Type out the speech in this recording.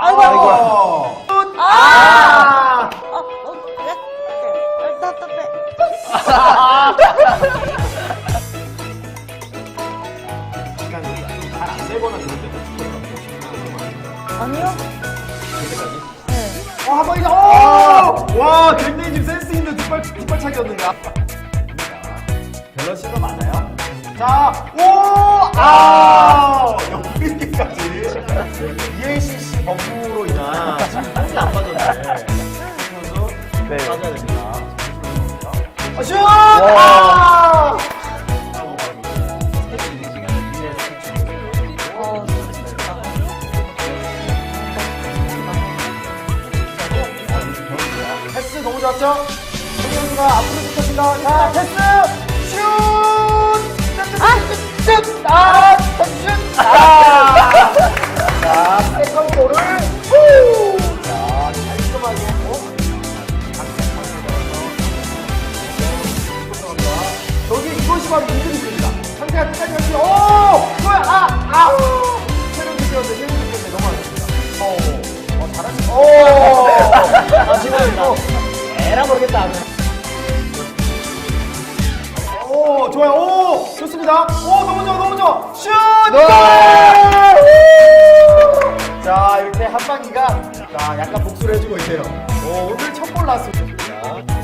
아이고, 아이고. 아! 어, 어, 그래? 그래. 답답해. 약간 잘안 되거나 그럴 때도 아니요? 네. 어, 한 번이다. 오! 와, 굉장히 지금 센스 있는 뒷발, 뒷발차기였는데. 밸런스가 맞아요? 자, 오! 아! 여기까지. 네. 빠져야 됩니다. 아, 슛! 아! 어, 패스 너무 좋았죠? 성현수가 앞으로 붙었습니다. 자, 패스! 이것이 바로 인증입니다. 상대가 끝까지 있는 오! 뭐야? 아! 아우! 체력 느꼈는데, 체력 느꼈는데 넘어갔습니다. 어, 어, 잘하시 오! 아, 지금 뭐, 에라 모르겠다. 오, 좋아요. 오, 좋습니다. 오, 너무 좋아, 너무 좋아. 슛! 골! 자, 이렇게 한방기가 자, 약간 복수를 해주고 있네요. 오, 오늘 첫골 나왔습니다. 자,